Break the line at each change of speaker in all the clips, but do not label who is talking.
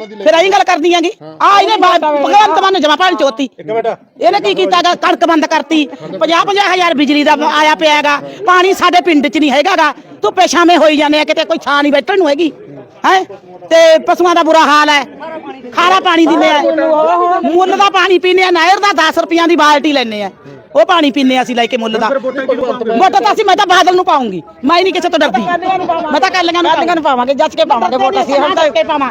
ਉਹਨਾਂ ਦੀ ਲੈ
ਫਿਰ ਐਂ ਗੱਲ ਕਰਦੀ ਆਂਗੀ ਆ ਇਹਨੇ ਭਗਵੰਤ ਮਾਨ ਨੇ ਜਮਾ ਪਾਣੀ ਚੋਤੀ। ਇਹਨੇ ਕੀ ਕੀਤਾਗਾ ਕਣਕ ਬੰਦ ਕਰਤੀ। 50 50 ਹਜ਼ਾਰ ਬਿਜਲੀ ਦਾ ਆਇਆ ਪਿਆਗਾ ਪਾਣੀ ਸਾਡੇ ਪਿੰਡ 'ਚ ਨਹੀਂ ਹੈਗਾਗਾ। ਧੁੱਪੇ ਛਾਵੇਂ ਹੋਈ ਜਾਂਦੇ ਆ ਕਿਤੇ ਕੋਈ ਛਾਂ ਨਹੀਂ ਬੈਠਣ ਨੂੰ ਹੈਗੀ। ਹੈ? ਤੇ ਪਸ਼ੂਆਂ ਦਾ ਬੁਰਾ ਹਾਲ ਹੈ। ਖਾਰਾ ਪਾਣੀ ਦਿੰਦੇ ਆ। ਮੁੱਲ ਦਾ ਪਾਣੀ ਪੀਂਦੇ ਆ ਨਹਿਰ ਦਾ 10 ਰੁਪਈਆਂ ਦੀ ਬਾਲਟੀ ਲੈਣੇ ਆ। ਉਹ ਪਾਣੀ ਪੀਂਦੇ ਆ ਅਸੀਂ ਲੈ ਕੇ ਮੁੱਲ ਦਾ। ਵੋਟ ਤਾਂ ਅਸੀਂ ਮੈਂ ਤਾਂ ਬਾਦਲ ਨੂੰ ਪਾਉਂਗੀ। ਮੈਂ ਨਹੀਂ ਕਿਸੇ ਤੋਂ ਡਰਦੀ। ਮੈਂ ਤਾਂ ਕਾਲੀਆਂ ਨੂੰ ਕਾਲੀਆਂ ਨੂੰ ਪਾਵਾਂਗੇ। ਜੱਜ ਕੇ ਪਾਵਾਂਗੇ ਵੋਟ ਅਸੀਂ ਹੁਣ ਤਾਂ ਪਾਵਾਂ।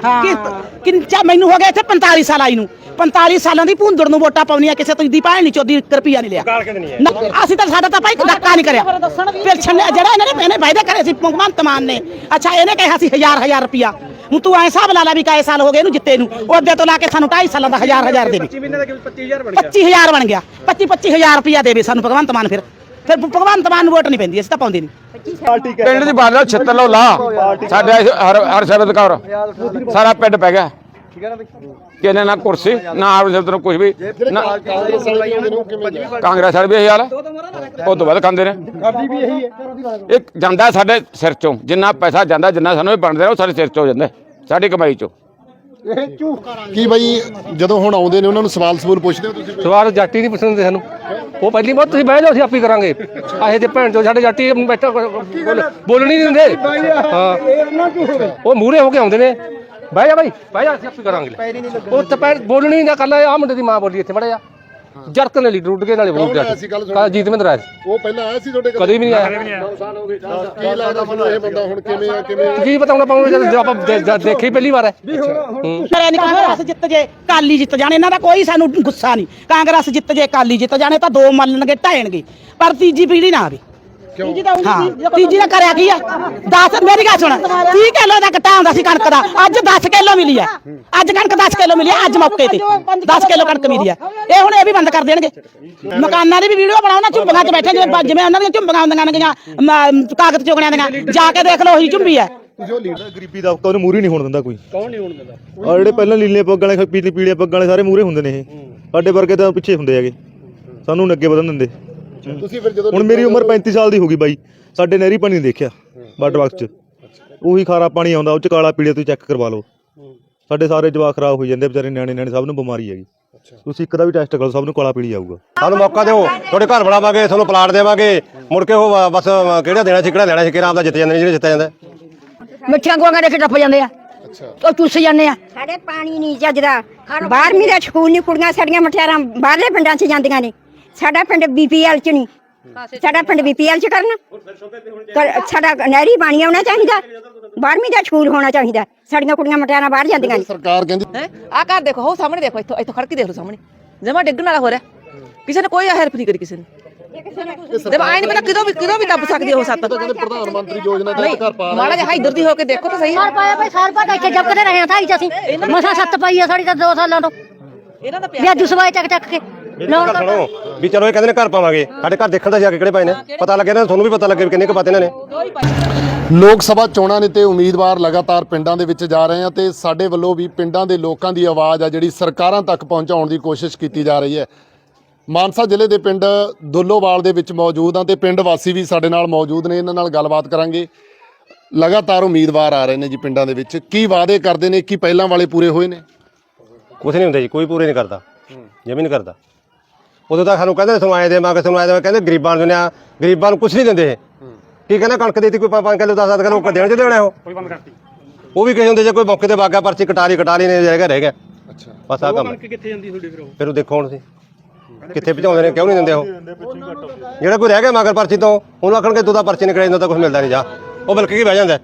ਕਿੰਚਾ ਮੈਨੂੰ ਹੋ ਗਿਆ ਇੱਥੇ 45 ਸਾਲ ਆਈ ਨੂੰ। 45 ਸਾਲਾਂ ਦੀ ਭੁੰਦੜ ਨੂੰ ਵੋਟਾਂ ਪਾਉਣੀਆਂ ਕਿਸੇ ਤੋਂ ਦੀ ਭੈਣ ਨਹੀਂ ਚੋਦੀ 1 ਰੁਪਿਆ ਨਹੀਂ ਲਿਆ ਅਸੀਂ ਤਾਂ ਸਾਡਾ ਤਾਂ ਭਾਈ ਧੱਕਾ ਨਹੀਂ ਕਰਿਆ। ਨੇ ਜਿਹੜਾ ਇਹਨਾਂ ਨੇ ਇਹਨੇ ਵਾਅਦੇ ਕਰੇ ਸੀ ਭਗਵੰਤ ਮਾਨ ਨੇ। ਅੱਛਾ ਇਹਨੇ ਕਿਹਾ ਸੀ ਹਜ਼ਾਰ ਹਜ਼ਾਰ ਰੁਪਿਆ ਹੁਣ ਤੂੰ ਐ ਹਿਸਾਬ ਲਾ ਲਾ ਵੀ ਕਾਏ ਸਾਲ ਹੋ ਗਏ ਇਹਨੂੰ ਜਿੱਤੇ ਨੂੰ। ਉਹ ਅੱਗੇ ਤੋਂ ਲਾ ਕੇ ਸਾਨੂੰ 2.5 ਸਾਲਾਂ ਦਾ ਹਜ਼ਾਰ ਹਜ਼ਾਰ ਦੇਵੇ
25 ਮਹੀਨੇ ਦਾ ਕਿ 25000 ਬਣ ਗਿਆ।
25000 ਬਣ ਗਿਆ। 25 25000 ਰੁਪਿਆ ਦੇਵੇ ਸਾਨੂੰ ਭਗਵੰਤ ਮਾਨ ਫਿਰ। ਫਿਰ ਭਗਵੰਤ ਮਾਨ ਨੂੰ ਵੋਟ ਨਹੀਂ ਪੈਂਦੀ ਅਸੀਂ ਤਾਂ ਪਾਉਂਦੇ ਨਹੀਂ।
ਪਿੰਡ ਦੀ ਬਾਦਲ ਛੱਤਰ ਲੋ। ਲਾ ਸਾਡੇ ਹਰ ਹਰ ਸ਼ਬਦ ਕੌਰ ਸਾਰਾ ਪਿੰਡ ਪੈ ਗਿਆ। ਕਿਹਨੇ ਨਾ ਕੁਰਸੀ ਨਾ ਆਪ ਸ਼ਬਦ ਨੂੰ ਕੁਝ ਵੀ ਨਾ
ਕਾਂਗਰਸ ਵਾਲੇ
ਵੀ ਇਹੀ ਹਾਲ ਹੈ। ਉਹ ਤੋਂ ਵੱਧ ਖਾਂਦੇ ਨੇ। ਇਹ ਜਾਂਦਾ ਸਾਡੇ ਸਿਰ ਚੋਂ ਜਿੰਨਾ ਪੈਸਾ ਜਾਂਦਾ ਜਿੰਨਾ ਸਾਨੂੰ ਇਹ ਬਣਦੇ ਉਹ ਸਾਡੇ ਸਿਰ ਚੋਂ ਜਾਂਦਾ। ਸਾਡੀ ਕਮਾਈ ਚੋਂ।
ਕੀ ਬਾਈ ਜਦੋਂ ਹੁਣ ਆਉਂਦੇ ਨੇ ਉਹਨਾਂ ਨੂੰ ਸਵਾਲ ਸਵਾਲ ਪੁੱਛਦੇ ਹੋ ਤੁਸੀਂ?
ਸਵਾਲ ਜਾਟੀ ਨਹੀਂ ਪੁੱਛਦੇ ਸਾਨੂੰ। ਉਹ ਪਹਿਲੀ ਵਾਰ ਤੁਸੀਂ ਬਹਿ ਜਾਓ ਅਸੀਂ ਆਪੇ ਕਰਾਂਗੇ। ਆਹੇ ਜੇ ਭੈਣ ਚੋ ਸਾਡੇ ਜਾਟੀ ਬੈਠਾ ਬੋਲ- ਬੋਲਣ ਨਹੀਂ ਦਿੰਦੇ। ਹਾਂ। ਉਹ ਮੂਰੇ ਹੋ ਕੇ ਆਉਂਦੇ ਨੇ। ਬਹਿ ਜਾ ਬਾਈ ਬਹਿ ਜਾ ਅਸੀਂ ਆਪੇ ਕਰਾਂਗੇ। ਉਹ ਤਾਂ ਬੋਲਣੀ ਨਾ ਕੱਲਾ ਆ ਮੁੰਡੇ ਦੀ ਮਾਂ ਬੋਲੀ ਇੱਥੇ ਮੜਾ ਜਾ ਜਰਕ ਨੇ ਲੀਡਰ ਉੱਡ ਕੇ ਨਾਲੇ ਬੋਲ
ਆਇਆ ਸੀ? ਕੱਲ੍ਹ
ਕਾ ਜੀਤ ਮਹਿੰਦਰ ਆਇਆ ਸੀ।
ਉਹ ਪਹਿਲਾਂ ਆਇਆ ਸੀ ਤੁਹਾਡੇ ਕੋਲ
ਕਦੇ ਵੀ ਨਹੀਂ ਆਇਆ।
ਕੀ ਲੱਗਦਾ ਤੁਹਾਨੂੰ ਇਹ ਬੰਦਾ ਹੁਣ ਕਿਵੇਂ ਆ ਕਿਵੇਂ
ਕੀ ਪਤਾ ਪਾਉਂਗੇ ਜਦ ਆਪਾਂ ਦੇ- ਜਦ ਦੇਖੇ ਹੀ ਪਹਿਲੀ ਵਾਰ ਹੈ।
ਕਰਿਆ ਨਹੀਂ ਕਾਂਗਰਸ ਜਿੱਤ ਜੇ ਕਾਲੀ ਜਿੱਤ ਜਾਣੇ ਇਹਨਾਂ ਦਾ ਕੋਈ ਸਾਨੂੰ ਗੁੱਸਾ ਨਹੀਂ। ਕਾਂਗਰਸ ਜਿੱਤ ਜੇ ਕਾਲੀ ਜਿੱਤ ਜਾਣੇ ਤਾਂ ਦੋ ਮੰਨਣਗੇ ਢਾਣਗੇ ਪਰ ਤੀਜੀ ਪੀੜੀ ਨਾ ਆਵੇ। ਹਾਂ। ਤੀਜੀ ਦਾ ਕਰਿਆ ਕੀ ਆ? 10 ਮੇਰੀ ਗੱਲ ਸੁਣ। 30 ਕਿਲੋ ਦਾ ਘਟਾ ਹੁੰਦਾ ਸੀ ਕਣਕ ਦਾ। ਅੱਜ 10 ਕਿਲੋ ਮਿਲੀ ਆ। ਅੱਜ ਕਣਕ 10 ਕਿਲੋ ਮਿਲੀ ਆ ਅੱਜ ਮੌਕੇ ਤੇ। 10 ਕਿਲੋ ਕਣਕ ਮਿਲੀ ਆ। ਇਹ ਹੁਣ ਇਹ ਵੀ ਬੰਦ ਕਰ ਦੇਣਗੇ। ਮਕਾਨਾਂ ਦੀ ਵੀ ਵੀਡੀਓ ਬਣਾਓ ਨਾ ਝੁੰਬੀਆਂ 'ਚ ਬੈਠੇ ਜਿਵੇਂ ਜਿਵੇਂ ਉਹਨਾਂ ਦੀਆਂ ਝੁੰਬੀਆਂ ਹੁੰਦੀਆਂ ਨੇਗੀਆਂ ਮ, ਕਾਗਜ਼ ਚੁਗਣਿਆਂ ਦੀਆਂ। ਜਾ ਕੇ ਦੇਖ ਲਓ ਉਹੀ ਝੁੰਬੀ ਆ।
ਗਰੀਬੀ ਦਾ ਉਹਨੂੰ ਮੂਰੇ ਨਹੀਂ ਹੋਣ ਦਿੰਦਾ ਕੋਈ। ਕੌਣ ਨਹੀਂ ਹੋਣ ਦਿੰਦਾ? ਜਿਹੜੇ ਪਹਿਲਾਂ ਲੀਲੇ ਪੱਗ ਵਾਲੇ ਪੀਲੇ ਪੀਲੇ ਪੱਗ ਵਾਲੇ ਸਾਰੇ ਮੂਰੇ ਹੁੰਦੇ ਨੇ ਇਹ। ਸਾਡੇ ਵਰਗੇ ਤਾਂ ਪਿੱਛੇ ਹੁੰਦੇ ਹੈਗੇ। ਸਾਨੂੰ ਨੀ ਅੱਗੇ ਵਧਣ ਦਿੰਦੇ।
ਤੁਸੀਂ ਫਿਰ ਜਦੋਂ
ਹੁਣ ਮੇਰੀ ਉਮਰ 35 ਸਾਲ ਦੀ ਹੋ ਗਈ ਬਾਈ। ਸਾਡੇ ਨਹਿਰੀ ਪਾਣੀ ਨਹੀਂ ਦੇਖਿਆ ਵਾਟਰ ਬਾਕਸ 'ਚ। ਉਹੀ ਖਾਰਾ ਪਾਣੀ ਆਉਂਦਾ ਉਹ 'ਚ ਕਾਲਾ ਪੀਲੇ ਤੁਸੀਂ ਚੈੱਕ ਕਰਵਾ ਲਓ। ਸਾਡੇ ਸਾਰੇ ਜਵਾਕ ਖਰਾਬ ਹੋਈ ਜਾਂਦੇ ਵਿਚਾਰੇ ਨਿਆਣੇ ਨਿਆਣੇ ਸਭ ਨੂੰ ਬਿਮਾਰੀ ਹੈਗੀ। ਤੁਸੀਂ ਇੱਕ ਦਾ ਵੀ ਟੈਸਟ ਕਰੋ ਸਭ ਨੂੰ ਕਾਲਾ ਪੀਲੀ ਆਊਗਾ।
ਸਾਨੂੰ ਮੌਕਾ ਦਿਓ ਤੁਹਾਡੇ ਘਰ ਬਣਾਵਾਂਗੇ ਤੁਹਾਨੂੰ ਪਲਾਟ ਦੇਵਾਂਗੇ। ਮੁੜ ਕੇ ਉਹ ਬਸ ਕਿਹੜਾ ਦੇਣਾ ਸੀ ਕਿਹੜਾ ਲੈਣਾ ਸੀ ਕਿਹੜਾ ਆਪਦਾ ਜਿੱਤ ਜਾਂਦੇ ਨੇ ਜਿਹੜੇ ਜਿੱਤ ਜਾਂਦਾ।
ਮਿੱਠੀਆਂ ਗੋਲੀਆਂ ਦੇ ਕੇ ਟੱਪ ਜਾਂਦੇ ਆ। ਉਹ ਚੁੱਸ ਜਾਂਦੇ ਆ।
ਸਾਡੇ ਪਾਣੀ ਨਹੀਂ ਚੱਜਦਾ। ਬਾਹਰਵੀਂ ਦਾ ਸਕੂਲ ਨਹੀਂ ਕੁੜੀਆਂ ਸਾਡੀਆਂ ਮਠਿਆਰਾਂ ਬਾਹਰਲੇ ਪਿੰਡਾਂ 'ਚ ਜਾਂਦੀਆਂ ਨੇ। ਸਾਡਾ ਪਿੰਡ ਬੀਪੀਐਲ 'ਚ ਨਹੀਂ। ਸਾਡਾ ਪਿੰਡ ਬੀਪੀਐਲ 'ਚ ਕਰਨਾ। ਕਰ- ਸਾਡਾ ਨਹਿਰੀ ਪਾਣੀ ਆਉਣਾ ਚਾਹੀਦਾ। ਬਾਰਵੀਂ ਦਾ ਸਕੂਲ ਹੋਣਾ ਚਾਹੀਦਾ। ਸਾਡੀਆਂ ਕੁੜੀਆਂ ਮਠਿਆਰਾਂ ਬਾਹਰ ਜਾਂਦੀਆਂ ਨੇ।
ਸਰਕਾਰ ਕਹਿੰਦੀ
ਆ ਘਰ ਦੇਖੋ ਹੋ ਸਾਹਮਣੇ ਦੇਖੋ ਇੱਥੋਂ ਇੱਥੋਂ ਖੜ ਕੇ ਦੇਖ ਲਓ ਸਾਹਮਣੇ। ਜਮਾ ਡਿੱਗਣ ਵਾਲਾ ਹੋ ਰਿਹਾ। ਕਿਸੇ ਨੇ ਕੋਈ ਹੈਲਪ ਨਹੀਂ ਕਰੀ ਕਿਸੇ ਨੇ। ਜਦ ਨਹੀਂ ਪਤਾ ਕਿਦੋਂ ਵੀ ਕਿਦੋਂ ਵੀ ਦੱਬ ਸਕਦੀ ਉਹ ਸੱਤ।
ਕਹਿੰਦੇ ਪ੍ਰਧਾਨ ਮੰਤਰੀ ਯੋਜਨਾ ਤਹਿਤ ਘਰ ਪਾ
ਮਾੜਾ ਜਿਹਾ ਇੱਧਰ ਦੀ ਹੋ ਕੇ ਦੇਖੋ ਤਾਂ ਸਹੀ।
ਸਾਲ ਪਾਇਆ ਬਈ ਸਾਲ ਬਾਅਦ ਇੱਥੇ ਜਪਕਦੇ ਰਹੇ ਆ ਥਾਈ ਚ ਅਸੀਂ। ਮਸਾ ਸੱਤ ਪਾਈ ਆ ਸਾਡੀ ਤਾਂ 2 ਸਾਲਾਂ ਤੋਂ।
ਇਹਨਾਂ ਦਾ
ਵਿਆਹ ਦੁਸਵਾਏ ਚੱਕ ਚੱਕ ਕੇ। ਦਾ
ਸੁਣੋ ਵੀ ਚਲੋ ਇਹ ਕਹਿੰਦੇ ਨੇ ਘਰ ਪਾਵਾਂਗੇ। ਸਾਡੇ ਘਰ ਦੇਖਣ ਦਾ ਜਾ ਕੇ ਕਿਹੜੇ ਪਾਏ ਨੇ? ਪਤਾ ਲੱਗੇ ਨਾ ਤੁਹਾਨੂੰ ਵੀ ਪਤਾ ਲੱਗੇ ਵੀ ਕਿੰਨੇ ਕੁ ਪਾਤੇ ਇਹਨਾਂ। ਨੇ
ਲੋਕ ਸਭਾ ਚੋਣਾਂ ਨੇ ਤੇ ਉਮੀਦਵਾਰ ਲਗਾਤਾਰ ਪਿੰਡਾਂ ਦੇ ਵਿੱਚ ਜਾ ਰਹੇ ਆ ਤੇ ਸਾਡੇ ਵੱਲੋਂ ਵੀ ਪਿੰਡਾਂ ਦੇ ਲੋਕਾਂ ਦੀ ਆਵਾਜ਼ ਆ ਜਿਹੜੀ ਸਰਕਾਰਾਂ ਤੱਕ ਪਹੁੰਚਾਉਣ ਦੀ ਕੋਸ਼ਿਸ਼ ਕੀਤੀ ਜਾ ਰਹੀ ਹੈ। ਮਾਨਸਾ ਜ਼ਿਲ੍ਹੇ ਦੇ ਪਿੰਡ ਦੁੱਲੋਵਾਲ ਦੇ ਵਿੱਚ ਮੌਜੂਦ ਆ ਤੇ ਪਿੰਡ ਵਾਸੀ ਵੀ ਸਾਡੇ ਨਾਲ ਮੌਜੂਦ ਨੇ ਇਹਨਾਂ ਨਾਲ ਗੱਲਬਾਤ ਕਰਾਂਗੇ। ਲਗਾਤਾਰ ਉਮੀਦਵਾਰ ਆ ਰਹੇ ਨੇ ਜੀ ਪਿੰਡਾਂ ਦੇ ਵਿੱਚ। ਕੀ ਵਾਅਦੇ ਕਰਦੇ ਨੇ ਕੀ ਪਹਿਲਾਂ ਵਾਲੇ ਪੂਰੇ ਹੋਏ ਨੇ?
ਕੁਝ ਨਹੀਂ ਹੁੰਦਾ ਜੀ ਕੋਈ ਪੂਰੇ ਨਹੀਂ ਕਰਦਾ। ਨਹੀਂ ਕਰਦਾ। ਉਦੋਂ ਤਾਂ ਸਾਨੂੰ ਕਹਿੰਦੇ ਤੁਹਾਨੂੰ ਆਏ ਦੇਵਾਂਗੇ ਤੁਹਾਨੂੰ ਆਏ ਦੇਵਾਂਗੇ ਕਹਿੰਦੇ ਗਰੀਬਾਂ ਨੂੰ ਦਿੰਦੇ ਆ ਗਰੀਬਾਂ ਨੂੰ ਕੁਝ ਨਹੀਂ ਦਿੰਦੇ ਇਹ। ਕੀ ਕਹਿੰਦਾ ਕਣਕ ਦੇਤੀ ਕੋਈ 5 ਕਿਲੋ 10 ਕਿਲੋ ਉਹ ਦੇਣ ਚ ਦੇਣਾ ਉਹ? ਕੋਈ ਬੰਦ ਕਰਤੀ। ਉਹ ਵੀ ਕਹੇ ਹੁੰਦੇ ਜੇ ਕੋਈ ਮੌਕੇ ਤੇ ਬਾਗਾ ਪਰਚੀ ਕਟਾ ਲਈ ਕਟਾ ਲਈ ਨਹੀਂ ਜਾਏਗਾ ਰਹਿ ਗਿਆ।
ਅੱਛਾ।
ਬਸ ਆ ਕੰਮ।
ਕਿੱਥੇ ਜਾਂਦੀ ਤੁਹਾਡੀ ਫਿਰ ਉਹ?
ਫਿਰ ਉਹ ਦੇਖੋ ਹੁਣ ਸੀ ਕਿੱਥੇ ਪਹੁੰਚਾਉਂਦੇ ਨੇ ਕਿਉਂ ਨਹੀਂ ਦਿੰਦੇ ਉਹ? ਜਿਹੜਾ ਕੋਈ ਰਹਿ ਗਿਆ ਮਗਰ ਪਰਚੀ ਤੋਂ ਉਹਨੂੰ ਆਖਣਗੇ ਤੂੰ ਤਾਂ ਪਰਚੀ ਨਿਕਲੇ ਜਾਂਦਾ ਤਾਂ ਕੁਝ ਮਿਲਦਾ ਨਹੀਂ ਜਾ। ਉਹ ਬਲਕਿ ਕੀ ਬਹਿ ਜਾਂਦਾ।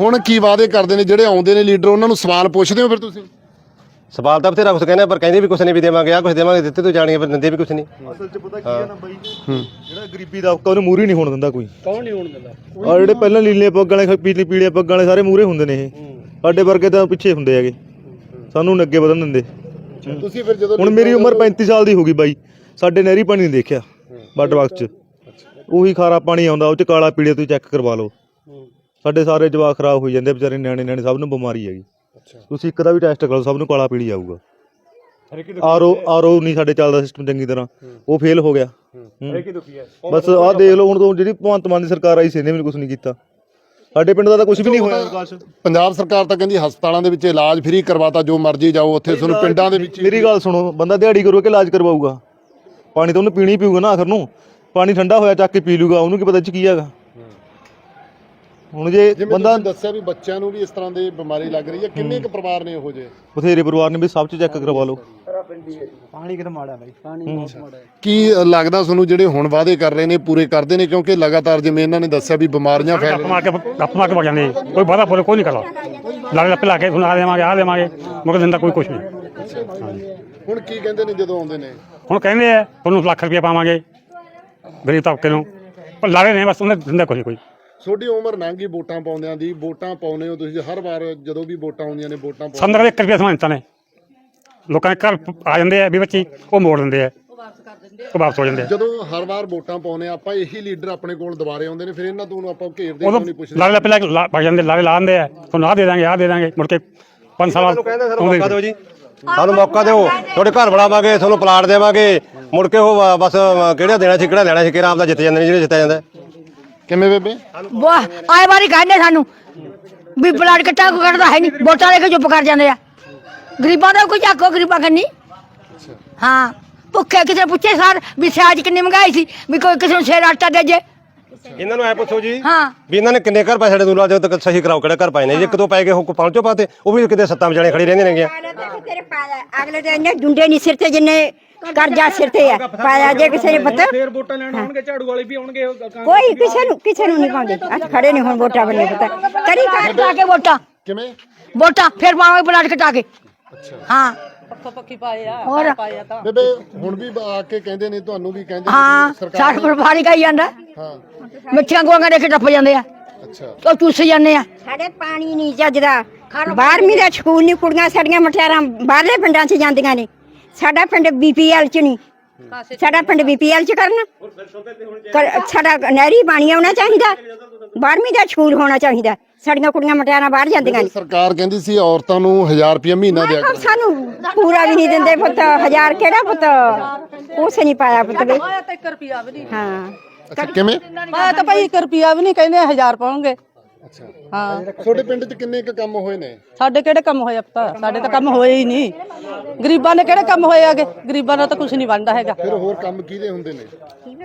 ਹੁਣ ਕੀ ਵਾਅਦੇ ਕਰਦੇ ਨੇ ਜਿਹੜੇ ਆਉਂਦੇ ਨੇ ਲੀਡਰ ਉਹਨਾਂ ਨੂੰ ਸਵਾਲ ਪੁੱਛਦੇ ਹੋ ਫਿਰ ਤੁਸੀਂ?
ਸਵਾਲ ਤਾਂ ਬਥੇਰਾ ਕੁਝ ਕਹਿੰਦੇ ਪਰ ਕਹਿੰਦੇ ਵੀ ਕੁਝ ਨਹੀਂ ਵੀ ਦੇਵਾਂਗੇ ਆ ਕੁਝ ਦੇਵਾਂਗੇ ਦਿੱਤੇ ਤੂੰ ਜਾਣੀ ਪਰ ਦਿੰਦੇ ਵੀ ਕੁਝ ਨਹੀਂ।
ਅਸਲ 'ਚ ਪਤਾ ਕੀ ਹੈ। ਨਾ ਬਾਈ? ਜਿਹੜਾ ਗਰੀਬੀ ਦਾ ਉਹਨੂੰ ਮੂਰੇ ਨਹੀਂ ਹੋਣ ਦਿੰਦਾ ਕੋਈ।
ਕੌਣ ਨਹੀਂ ਹੋਣ ਦਿੰਦਾ?
ਆ ਜਿਹੜੇ ਪਹਿਲਾਂ ਲੀਲੇ ਪੱਗ ਵਾਲੇ ਪੀਲੇ ਪੀਲੇ ਪੱਗ ਵਾਲੇ ਸਾਰੇ ਮੂਰੇ ਹੁੰਦੇ ਨੇ ਇਹ। ਸਾਡੇ ਵਰਗੇ ਤਾਂ ਪਿੱਛੇ ਹੁੰਦੇ ਹੈਗੇ। ਸਾਨੂੰ ਅੱਗੇ ਵਧਣ ਦਿੰਦੇ।
ਤੁਸੀਂ ਫਿਰ ਜਦੋਂ
ਹੁਣ ਮੇਰੀ ਉਮਰ 35 ਸਾਲ ਦੀ ਹੋ ਗਈ ਬਾਈ। ਸਾਡੇ ਨਹਿਰੀ ਪਾਣੀ ਨਹੀਂ ਦੇਖਿਆ ਵਾਟਰ ਬਾਕਸ 'ਚ। ਉਹੀ ਖਾਰਾ ਪਾਣੀ ਆਉਂਦਾ ਉਹ 'ਚ ਕਾਲਾ ਪੀਲੇ ਤੁਸੀਂ ਚੈੱਕ ਕਰਵਾ ਲਓ। ਸਾਡੇ ਸਾਰੇ ਜਵਾਕ ਖਰਾਬ ਹੋਈ ਜਾਂਦੇ ਵਿਚਾਰੇ ਨਿਆਣੇ ਨਿਆਣੇ ਸਭ ਨੂੰ ਬਿਮਾਰੀ ਹੈਗੀ। ਤੁਸੀਂ ਇੱਕ ਦਾ ਵੀ ਟੈਸਟ ਕਰੋ ਸਭ ਨੂੰ ਕਾਲਾ ਪੀਲੀ ਆਊਗਾ। ਆਰਓ ਆਰਓ ਨਹੀਂ ਸਾਡੇ ਚੱਲਦਾ ਸਿਸਟਮ ਚੰਗੀ ਤਰ੍ਹਾਂ। ਉਹ ਫੇਲ ਹੋ ਗਿਆ। ਹੂੰ। ਬਸ ਆਹ ਦੇਖ ਲਓ ਹੁਣ ਤੋਂ ਜਿਹੜੀ ਭਗਵੰਤ ਮਾਨ ਦੀ ਸਰਕਾਰ ਆਈ ਸੀ ਇਹਨੇ ਵੀ ਕੁਝ ਨਹੀਂ ਕੀਤਾ। ਸਾਡੇ ਪਿੰਡ ਦਾ ਤਾਂ ਕੁਝ ਵੀ ਨਹੀਂ ਹੋਇਆ। ਵਿਕਾਸ
ਪੰਜਾਬ ਸਰਕਾਰ ਤਾਂ ਕਹਿੰਦੀ ਹਸਪਤਾਲਾਂ ਦੇ ਵਿੱਚ ਇਲਾਜ ਫ੍ਰੀ ਕਰਵਾਤਾ ਜੋ ਮਰਜ਼ੀ ਜਾਓ ਉੱਥੇ ਤੁਹਾਨੂੰ ਪਿੰਡਾਂ ਦੇ ਵਿੱਚ
ਮੇਰੀ ਗੱਲ ਸੁਣੋ ਬੰਦਾ ਦਿਹਾੜੀ ਕਰੂਗਾ ਕਿ ਇਲਾਜ ਕਰਵਾਊਗਾ? ਪਾਣੀ ਤਾਂ ਉਹਨੂੰ ਪੀਣੀ ਪੀਊਗਾ ਨਾ ਆਖਰ ਨੂੰ। ਪਾਣੀ ਠੰਡਾ ਹੋਇਆ ਚੱਕ ਕੇ ਪੀ ਲੂਗਾ ਉਹਨੂੰ ਕੀ ਪਤਾ ਚ ਕੀ ਹੈਗਾ? ਹੁਣ ਜੇ
ਜਿਵੇਂ
ਬੰਦਾ
ਤੁਸੀਂ ਦੱਸਿਆ ਵੀ ਬੱਚਿਆਂ ਨੂੰ ਵੀ ਇਸ ਤਰ੍ਹਾਂ ਦੀ ਬਿਮਾਰੀ ਲੱਗ ਰਹੀ ਹੈ ਕਿੰਨੇ ਕੁ ਪਰਿਵਾਰ ਨੇ ਇਹੋ ਜਿਹੇ?
ਬਥੇਰੇ ਪਰਿਵਾਰ ਨੇ ਵੀ ਸਭ ਚ ਚੈੱਕ ਕਰਵਾ ਲਓ।
ਕੀ ਲੱਗਦਾ ਤੁਹਾਨੂੰ ਜਿਹੜੇ ਹੁਣ ਵਾਅਦੇ ਕਰ ਰਹੇ ਨੇ ਪੂਰੇ ਕਰਦੇ ਨੇ? ਕਿਉਂਕਿ ਲਗਾਤਾਰ ਜਿਵੇਂ ਇਹਨਾਂ ਨੇ ਦੱਸਿਆ ਵੀ ਬਿਮਾਰੀਆਂ ਫੈਲ ਰਹੀਆਂ
ਮਾਰ ਕੇ ਗੱਪ ਮਾਰ ਕੇ ਵਗ ਜਾਂਦੇ। ਜੀ। ਕੋਈ ਵਾਦਾ ਫੋਲੇ ਕੋਈ ਨਹੀਂ ਕਰਦਾ। ਲੱਪੇ ਲਾ ਕੇ ਤੁਹਾਨੂੰ ਆ ਦੇਵਾਂਗੇ ਆ ਦੇਵਾਂਗੇ ਮਗਰ ਦਿੰਦਾ ਕੋਈ ਕੁਛ ਨਹੀਂ।
ਹੁਣ ਕੀ ਕਹਿੰਦੇ ਨੇ ਜਦੋਂ ਆਉਂਦੇ ਨੇ?
ਹੁਣ ਕਹਿੰਦੇ ਆ ਤੁਹਾਨੂੰ ਲੱਖ ਰੁਪਏ ਪਾਵਾਂਗੇ ਗਰੀਬ ਤਬਕੇ ਨੂੰ। ਪਰ ਲਾਲੇ ਨੇ ਬਸ ਉਹਨੇ ਦਿੰਦਾ ਕੋਈ ਕੋਈ।
ਤੁਹਾਡੀ ਉਮਰ ਲੰਘੀ ਵੋਟਾਂ ਪਾਉਂਦਿਆਂ ਦੀ ਵੋਟਾਂ ਪਾਉਨੇ ਹੋ ਤੁਸੀਂ ਹਰ ਵਾਰ ਜਦੋਂ ਵੀ ਵੋਟਾਂ ਆਉਂਦੀਆਂ ਨੇ ਵੋਟਾਂ ਪਾਉਂਦੇ
ਸੰਦਰ ਦੇ 1 ਰੁਪਏ ਸਮਾਨਤਾ ਨੇ। ਲੋਕਾਂ ਦੇ ਘਰ ਆ ਜਾਂਦੇ ਆ ਵੀ ਬੱਚੀ ਉਹ ਮੋੜ ਦਿੰਦੇ ਆ। ਉਹ ਵਾਪਸ ਹੋ ਜਾਂਦੇ ਆ।
ਜਦੋਂ ਹਰ ਵਾਰ ਵੋਟਾਂ ਪਾਉਨੇ ਆਪਾਂ ਇਹੀ ਲੀਡਰ ਆਪਣੇ ਕੋਲ ਦੁਬਾਰੇ ਆਉਂਦੇ ਨੇ ਫਿਰ ਇਹਨਾਂ ਤੋਂ ਆਪਾਂ ਘੇਰਦੇ ਕਿਉਂ ਨਹੀਂ ਪੁੱਛਦੇ।
ਲਾਲੇ ਲੱਪੇ ਲਾ ਵਗ ਜਾਂਦੇ ਲਾਲੇ ਲਾ ਦਿੰਦੇ ਆ ਤੁਹਾਨੂੰ ਆ ਦੇ ਦਾਂਗੇ ਆ ਦੇ ਦਾਂਗੇ ਮੁੜ ਕੇ 5 ਸਾਲ ਬਾਅਦ
ਕਹਿੰਦੇ
ਆਉਂਦੇ
ਮੌਕਾ ਦਿਓ ਜੀ। ਸਾਨੂੰ ਮੌਕਾ ਦਿਓ ਤੁਹਾਡੇ ਘਰ ਬਣਾਵਾਂਗੇ ਤੁਹਾਨੂੰ ਪਲਾਟ ਦੇਵਾਂਗੇ ਮੁੜ ਕੇ ਉਹ ਬਸ ਕਿਹੜਾ ਦੇਣਾ ਸੀ ਕਿਹੜਾ ਲੈਣਾ ਸੀ ਕਿਹੜਾ ਆਪਦਾ ਜਿੱਤ ਜਾਂਦੇ ਨੇ ਜਿਹੜੇ ਜਿੱਤਿਆ ਜਾਂਦਾ।
ਕਿਵੇਂ ਬੇਬੇ?
ਵਾਹ ਆਏ ਵਾਰੀ ਕਹਿੰਦੇ ਸਾਨੂੰ ਵੀ ਬਲੱਡ ਕੱਟਾ ਕੋ ਕੱਢਦਾ ਹੈ ਨਹੀਂ ਵੋਟਾਂ ਲੈ ਕੇ ਚੁੱਪ ਕਰ ਜਾਂਦੇ ਆ। ਗਰੀਬਾਂ ਦਾ ਕੋਈ ਚੱਕੋ ਗਰੀਬਾਂ ਕੰਨੀ ਹਾਂ ਭੁੱਖੇ ਕਿਸੇ ਪੁੱਛੇ ਸਰ ਵੀ ਸਿਆਜ ਕਿੰਨੀ ਮਹਿੰਗਾਈ ਸੀ ਵੀ ਕੋਈ ਕਿਸੇ ਨੂੰ ਸ਼ੇਰ ਆਟਾ ਦੇ ਜੇ।
ਇਹਨਾਂ ਨੂੰ ਐ ਪੁੱਛੋ ਜੀ
ਹਾਂ।
ਵੀ ਇਹਨਾਂ ਨੇ ਕਿੰਨੇ ਘਰ ਪਾਏ ਸਾਡੇ ਦੂਲਾ ਜਦੋਂ ਤੱਕ ਸਹੀ ਕਰਾਓ ਕਿਹੜਾ ਘਰ ਪਾਏ ਨੇ? ਜੇ ਇੱਕ ਦੋ ਪੈ ਗਏ ਉਹ ਪਹੁੰਚੋ ਪਾਤੇ ਉਹ ਵੀ ਕਿਤੇ ਸੱਤਾਂ ਵਿਚਾਲੇ ਖੜੀ ਰਹਿੰਦੇ ਨੇਗੇ।
ਅਗਲੇ ਦੇ ਇੰਨੇ ਡੁੰਡੇ ਨਹੀਂ ਸਿਰ ਤੇ ਜਿੰਨੇ ਕਰਜ਼ਾ ਸਿਰ ਤੇ ਆ ਪਾਇਆ ਜੇ ਕਿਸੇ ਨੇ ਪਤਾ।
ਫੇਰ ਵੋਟਾਂ ਲੈਣ ਆਉਣਗੇ ਝਾੜੂ ਵਾਲੇ ਵੀ ਆਉਣਗੇ
ਕੋਈ ਕਿਸੇ ਨੂੰ ਕਿਸੇ ਨੂੰ ਨਹੀਂ ਪਾਉਂਦੇ। ਅੱਜ ਖੜੇ ਨੇ ਹੁਣ ਵੋਟਾਂ ਬੰਨੇ ਪਤਾ। ਕਰੀ
ਕਟਾ ਕੇ ਵੋਟਾਂ।
ਕਿਵੇਂ?
ਵੋਟਾਂ ਫਿਰ ਪਾਵਾਂਗੇ ਬਲੱਡ ਕਟਾ ਕੇ ਹਾਂ। ਹੋਰ?
ਬੇਬੇ ਹੁਣ ਵੀ ਆ ਕੇ ਕਹਿੰਦੇ ਨੇ ਤੁਹਾਨੂੰ ਵੀ ਕਹਿੰਦੇ ਨੇ
ਹਾਂ
ਵੀ ਸਰਕਾਰ
ਸਾਡ ਵਪਾਰੀ ਕਹੀ ਜਾਂਦਾ।
ਹਾਂ।
ਮਿੱਠੀਆਂ ਗੋਂਗਾਂ ਦੇ ਕੇ ਟੱਪ ਜਾਂਦੇ ਆ।
ਅੱਛਾ।
ਉਹ ਚੂਸ ਜਾਂਦੇ ਆ।
ਸਾਡੇ ਪਾਣੀ ਨਹੀਂ ਚੱਜਦਾ। 12ਵੀਂ ਦਾ ਸਕੂਲ ਨਹੀਂ ਕੁੜੀਆਂ ਸਾਡੀਆਂ ਮਠਿਆਰਾਂ ਬਾਹਰਲੇ ਪਿੰਡਾਂ 'ਚ ਜਾਂਦੀਆਂ ਨੇ। ਸਾਡਾ ਪਿੰਡ ਬੀਪੀਐਲ 'ਚ ਨਹੀਂ। ਸਾਡਾ ਪਿੰਡ ਬੀਪੀਐਲ 'ਚ ਕਰਨਾ। ਕਰ- ਸਾਡਾ ਨਹਿਰੀ ਪਾਣੀ ਆਉਣਾ ਚਾਹੀਦਾ। 12ਵੀਂ ਦਾ ਸਕੂਲ ਹੋਣਾ ਚਾਹੀਦਾ। ਸਾਡੀਆਂ ਕੁੜੀਆਂ ਮਠਿਆਰਾਂ ਬਾਹਰ ਜਾਂਦੀਆਂ ਨੇ।
ਸਰਕਾਰ ਕਹਿੰਦੀ ਸੀ ਔਰਤਾਂ ਨੂੰ 1000 ਰੁਪਏ ਮਹੀਨਾ ਦਿਆ ਕਰੋ।
ਸਾਨੂੰ ਪੂਰਾ ਵੀ ਨਹੀਂ ਦਿੰਦੇ ਪੁੱਤ। ਹਜ਼ਾਰ ਕਿਹੜਾ ਪੁੱਤ? ਉਸ ਨਹੀਂ ਪਾਇਆ ਪੁੱਤ ਵੇ।
ਆਇਆ ਤਾਂ 1 ਰੁਪਿਆ ਵੀ ਨਹੀਂ।
ਹਾਂ।
ਅੱਛਾ ਕਿਵੇਂ?
ਆਇਆ ਤਾਂ ਭਾਈ 1 ਰੁਪਿਆ ਵੀ ਨਹੀਂ ਕਹਿੰਦੇ 1000 ਪਾਉਂਗੇ।
ਅੱਛਾ।
ਹਾਂ।
ਤੁਹਾਡੇ ਪਿੰਡ 'ਚ ਕਿੰਨੇ ਕੁ ਕੰਮ ਹੋਏ ਨੇ?
ਸਾਡੇ ਕਿਹੜੇ ਕੰਮ ਹੋਏ ਪਤਾ ਸਾਡੇ ਤਾਂ ਕੰਮ ਹੋਏ ਹੀ ਨਹੀਂ। ਗਰੀਬਾਂ ਦੇ ਕਿਹੜੇ ਕੰਮ ਹੋਏ ਆਗੇ ਗਰੀਬਾਂ ਦਾ ਤਾਂ ਕੁਝ ਨਹੀਂ ਬਣਦਾ ਹੈਗਾ।
ਫਿਰ ਹੋਰ ਕੰਮ ਕਿਹਦੇ ਹੁੰਦੇ ਨੇ?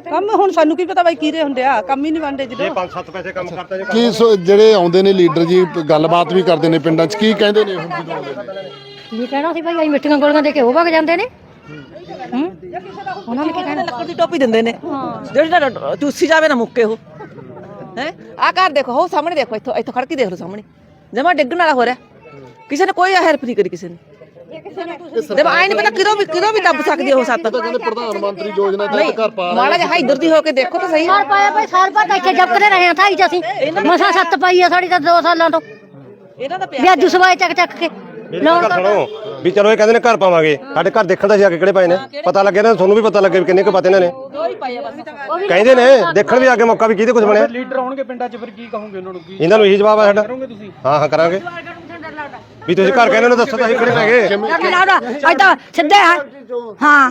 ਕੰਮ ਹੁਣ ਸਾਨੂੰ ਕੀ ਪਤਾ ਬਾਈ ਕੀਰੇ ਹੁੰਦੇ ਆ? ਕੰਮ ਹੀ ਨਹੀਂ ਬਣਦੇ ਜਦੋਂ।
5-7 ਪੈਸੇ ਕੰਮ ਕਰਤਾ ਜੇ
ਕੀ ਸੋ- ਜਿਹੜੇ ਆਉਂਦੇ ਨੇ ਲੀਡਰ ਜੀ ਗੱਲਬਾਤ ਵੀ ਕਰਦੇ ਨੇ ਪਿੰਡਾਂ 'ਚ ਕੀ ਕਹਿੰਦੇ ਨੇ ਹੁਣ ਜਦੋਂ ਆਉਂਦੇ ਨੇ?
ਕੀ ਕਹਿਣਾ ਸੀ ਭਾਈ ਅਸੀਂ ਮਿੱਠੀਆਂ ਗੋਲੀਆਂ ਦੇ ਕੇ ਉਹ ਵਗ ਜਾਂਦੇ ਨੇ। ਹੂੰ। ਉਹਨਾਂ ਨੇ ਕੀ ਕਹਿਣਾ?
ਲੱਕੜ ਦੀ ਟੋਪੀ ਦਿੰਦੇ ਨੇ। ਜਿਹੜੀ ਤਾਂ ਚੂਸੀ ਜਾਵੇ ਨਾ ਮੁੱਕੇ ਉਹ। ਹੈ? ਆ ਘਰ ਦੇਖੋ ਹੋ ਸਾਹਮਣੇ ਦੇਖੋ ਇੱਥੋਂ ਇੱਥੋਂ ਖੜ ਕੇ ਦੇਖ ਲਓ ਸਾਹਮਣੇ। ਜਮਾ ਡਿੱਗਣ ਵਾਲਾ ਹੋ ਰਿਹਾ। ਕਿਸੇ ਨੇ ਕੋਈ ਹੈਲਪ ਨਹੀਂ ਕਰੀ ਕਿਸੇ ਨੇ। ਜਦ ਆਈ ਨਹੀਂ ਪਤਾ ਕਿਦੋਂ ਵੀ ਕਿਦੋਂ ਵੀ ਦੱਬ ਸਕਦੀ ਉਹ ਸੱਤ।
ਕਹਿੰਦੇ ਪ੍ਰਧਾਨ ਮੰਤਰੀ ਯੋਜਨਾ ਤਹਿਤ ਘਰ ਪਾ
ਮਾੜਾ ਜਿਹਾ ਇੱਧਰ ਦੀ ਹੋ ਕੇ ਦੇਖੋ ਤਾਂ ਸਹੀ।
ਸਾਲ ਪਾਇਆ ਭਾਈ ਸਾਲ ਬਾਅਦ ਇੱਥੇ ਜਪਕਦੇ ਰਹੇ ਆ ਥਾਈ ਚ ਅਸੀਂ। ਮਸਾ ਸੱਤ ਪਾਈ ਆ ਸਾਡੀ ਤਾਂ 2 ਸਾਲਾਂ ਤੋਂ।
ਇਹਨਾਂ ਦਾ
ਵੀ ਅੱਜ ਸਵਾਏ ਚੱਕ ਚੱਕ ਕੇ।
ਗੱਲ ਸੁਣੋ। ਵੀ ਚਲੋ ਇਹ ਕਹਿੰਦੇ ਨੇ ਘਰ ਪਾਵਾਂਗੇ। ਸਾਡੇ ਘਰ ਦੇਖਣ ਦਾ ਸੀ ਆ ਕੇ ਕਿਹੜੇ ਪਾਏ ਨੇ? ਪਤਾ ਲੱਗਿਆ ਨਾ ਤੁਹਾਨੂੰ ਵੀ ਪਤਾ ਲੱਗੇ ਵੀ ਕਿੰਨੇ ਕੁ ਪਤੇ ਇਹਨਾਂ ਨੇ।
ਦੋ ਹੀ ਪਾਏ ਆ ਬਸ।
ਕਹਿੰਦੇ ਨੇ ਦੇਖਣ ਵੀ ਆ ਕੇ ਮੌਕਾ ਵੀ ਕਿਹਦੇ ਕੁਝ ਬਣਿਆ।
ਲੀਡਰ ਆਉਣਗੇ ਪਿੰਡਾਂ 'ਚ ਫਿਰ ਕੀ ਕਹੋਗੇ ਉਹਨਾਂ ਨੂੰ? ਕੀ
ਇਹਨਾਂ ਨੂੰ ਇਹੀ ਜਵਾਬ ਆ ਸਾਡਾ।
ਕਰੋਗੇ ਤੁਸੀਂ?
ਹਾਂ ਹਾਂ ਕਰਾਂਗੇ। ਵੀ ਤੁਸੀਂ ਘਰ ਕਹਿੰਦੇ ਨੇ ਦੱਸੋ ਤਾਂ ਅਸੀਂ ਕਿਹੜੇ ਪੈ ਗਏ।
ਲੱਗ ਲਾੜਾ ਅੱਜ ਤਾਂ ਸਿੱਧੇ ਆ। ਹਾਂ।